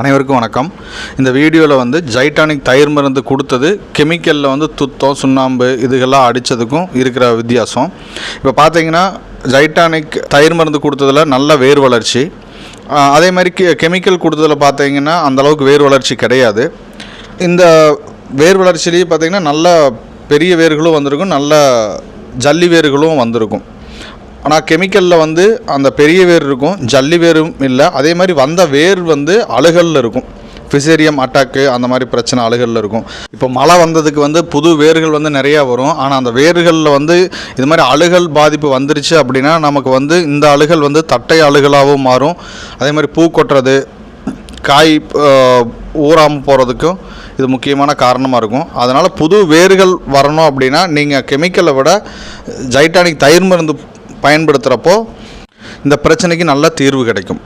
அனைவருக்கும் வணக்கம். இந்த வீடியோவில் வந்து ஜைட்டானிக் தயிர் மருந்து கொடுத்தது கெமிக்கலில் வந்து துத்தம் சுண்ணாம்பு இதுகெல்லாம் அடித்ததுக்கும் இருக்கிற வித்தியாசம். இப்போ பார்த்தீங்கன்னா ஜைட்டானிக் தயிர் மருந்து கொடுத்ததில் நல்ல வேர் வளர்ச்சி. அதே மாதிரி கெ கெமிக்கல் கொடுத்ததில் பார்த்தீங்கன்னா அந்தளவுக்கு வேர் வளர்ச்சி கிடையாது. இந்த வேர் வளர்ச்சியிலேயே பார்த்தீங்கன்னா நல்ல பெரிய வேர்களும் வந்திருக்கும் நல்ல ஜல்லி வேர்களும் வந்திருக்கும். ஆனால் கெமிக்கலில் வந்து அந்த பெரிய வேர் இருக்கும் ஜல்லி வேரும் இல்லை. அதே மாதிரி வந்த வேர் வந்து அழுகலில் இருக்கும். ஃபிசேரியம் அட்டாக்கு அந்த மாதிரி பிரச்சனை அழுகலில் இருக்கும். இப்போ மழை வந்ததுக்கு வந்து புது வேர்கள் வந்து நிறையா வரும். ஆனால் அந்த வேர்களில் வந்து இது மாதிரி அழுகல் பாதிப்பு வந்துருச்சு அப்படின்னா நமக்கு வந்து இந்த அழுகல் வந்து தட்டை அழுகலாகவும் மாறும். அதே மாதிரி பூ கொட்டுறது காய் ஊறாமல் போகிறதுக்கும் இது முக்கியமான காரணமாக இருக்கும். அதனால் புது வேர்கள் வரணும் அப்படின்னா நீங்கள் கெமிக்கலை விட ஜைட்டானிக் தயிர் மருந்து பயன்படுத்துகிறப்போ இந்த பிரச்சனைக்கு நல்ல தீர்வு கிடைக்கும்.